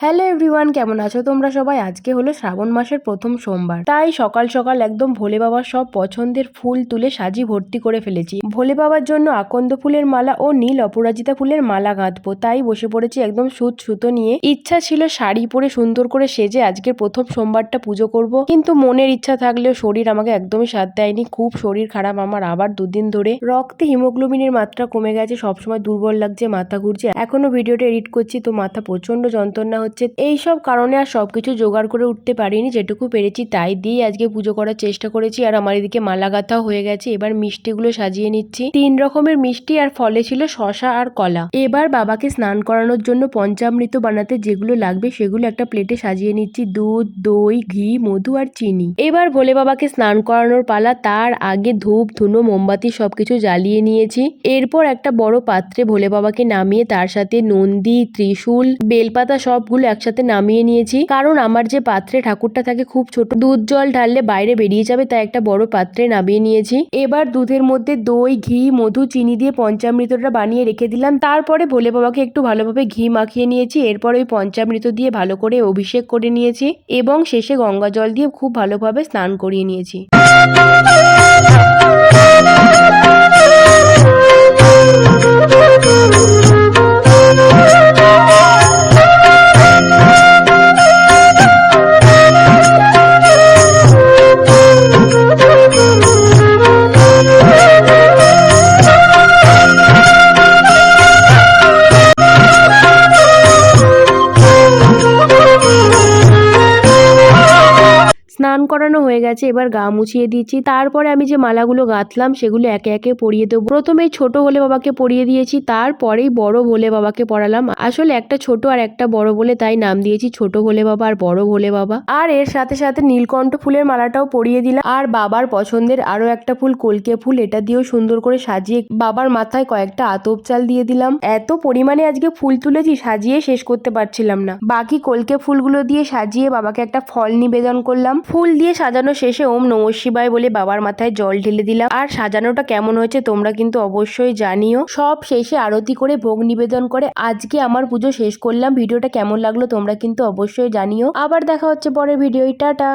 Hello everyone কেমন আছো? তোমরা সবাই আজকে হলো শ্রাবণ মাসের প্রথম সোমবার। তাই সকাল সকাল একদম ভোলে বাবার সব পছন্দের ফুল তুলে সাজি ভর্তি করে ফেলেছি। ভোলে বাবার জন্য আকন্দ ফুলের মালা ও নীল অপরাজিতা ফুলের মালা গাঁথবো। তাই বসে পড়েছি একদম সুত সুতো নিয়ে। ইচ্ছা ছিল শাড়ি পরে সুন্দর করে সেজে আজকের প্রথম সোমবারটা পুজো করব। কিন্তু মনের ইচ্ছা থাকলেও শরীর আমাকে একদমই সাথ দেয়নি। খুব শরীর খারাপ আমার আবার দুদিন ধরে। রক্তে হিমোগ্লোবিনের মাত্রা কমে গেছে, সবসময় দুর্বল লাগছে, মাথা ঘুরছে। এখনও ভিডিওটা এডিট করছি, তো মাথা প্রচণ্ড যন্ত্রণা হচ্ছে এই সব কারণে আর সবকিছু জোগাড় করে উঠতে পারিনি, যেটুকু পেরেছি তাই দিয়ে আজকে পুজো করার চেষ্টা করেছি। আর আমার এদিকে মালা গাঁথাও হয়ে গেছে, এবার মিষ্টিগুলো সাজিয়ে নিচ্ছি। তিন রকমের মিষ্টি আর ফলে ছিল শশা আর কলা। এবার বাবাকে স্নান করানোর জন্য পঞ্চামৃত বানাতে যেগুলো লাগবে সেগুলো একটা প্লেটে সাজিয়ে নিচ্ছি, দুধ, দই, ঘি, মধু আর চিনি। এবার ভোলে বাবাকে স্নান করানোর পালা, তার আগে ধূপ, ধুনো, মোমবাতি সবকিছু জ্বালিয়ে নিয়েছি। এরপর একটা বড় পাত্রে ভোলে বাবাকে নামিয়ে তার সাথে নন্দী, ত্রিশূল, বেলপাতা সবগুলো একসাথে নামিয়ে নিয়েছি। কারণ আমার যে পাত্রে ঠাকুরটা থাকে খুব ছোট, দুধ জল ঢাললে বাইরে বেরিয়ে যাবে, তাই একটা বড় পাত্রে নামিয়ে নিয়েছি। এবার দুধের মধ্যে দই, ঘি, মধু, চিনি দিয়ে পঞ্চামৃতটা বানিয়ে রেখে দিলাম। তারপরে ভোলে বাবাকে একটু ভালোভাবে ঘি মাখিয়ে নিয়েছি। এরপর ওই পঞ্চামৃত দিয়ে ভালো করে অভিষেক করে নিয়েছি এবং শেষে গঙ্গা জল দিয়ে খুব ভালোভাবে স্নান করিয়ে নিয়েছি। স্নান করানো হয়ে গেছে, এবার গা মুছিয়ে দিচ্ছি। তারপরে আমি যে মালাগুলো গাঁথলাম, সেগুলো একে একে পরিয়ে দেবো। প্রথমে ছোট হলে বাবাকে পরিয়ে দিয়েছি, তারপরেই বড় ভোলে বাবাকে পড়ালাম। আসলে একটা ছোট আর একটা বড় বলে তাই নাম দিয়েছি, ছোট ভোলে বাবা আর বড় ভোলে বাবা। আর এর সাথে সাথে নীলকণ্ঠ ফুলের মালাটাও পরিয়ে দিলাম। আর বাবার পছন্দের আরও একটা ফুল, কলকে ফুল, এটা দিয়েও সুন্দর করে সাজিয়ে বাবার মাথায় কয়েকটা আতপ চাল দিয়ে দিলাম। এত পরিমাণে আজকে ফুল তুলেছি, সাজিয়ে শেষ করতে পারছিলাম না। বাকি কলকে ফুলগুলো দিয়ে সাজিয়ে বাবাকে একটা ফল নিবেদন করলাম। ফুল দিয়ে সাজানো শেষে ওম নম শিবায় বলে বাবার মাথায় জল ঢেলে দিলাম। আর সাজানোটা কেমন হয়েছে তোমরা কিন্তু অবশ্যই জানিও। সব শেষে আরতি করে ভোগ নিবেদন করে আজকে আমার পুজো শেষ করলাম। ভিডিওটা কেমন লাগল তোমরা কিন্তু অবশ্যই জানিও। আবার দেখা হচ্ছে পরের ভিডিও টাটা।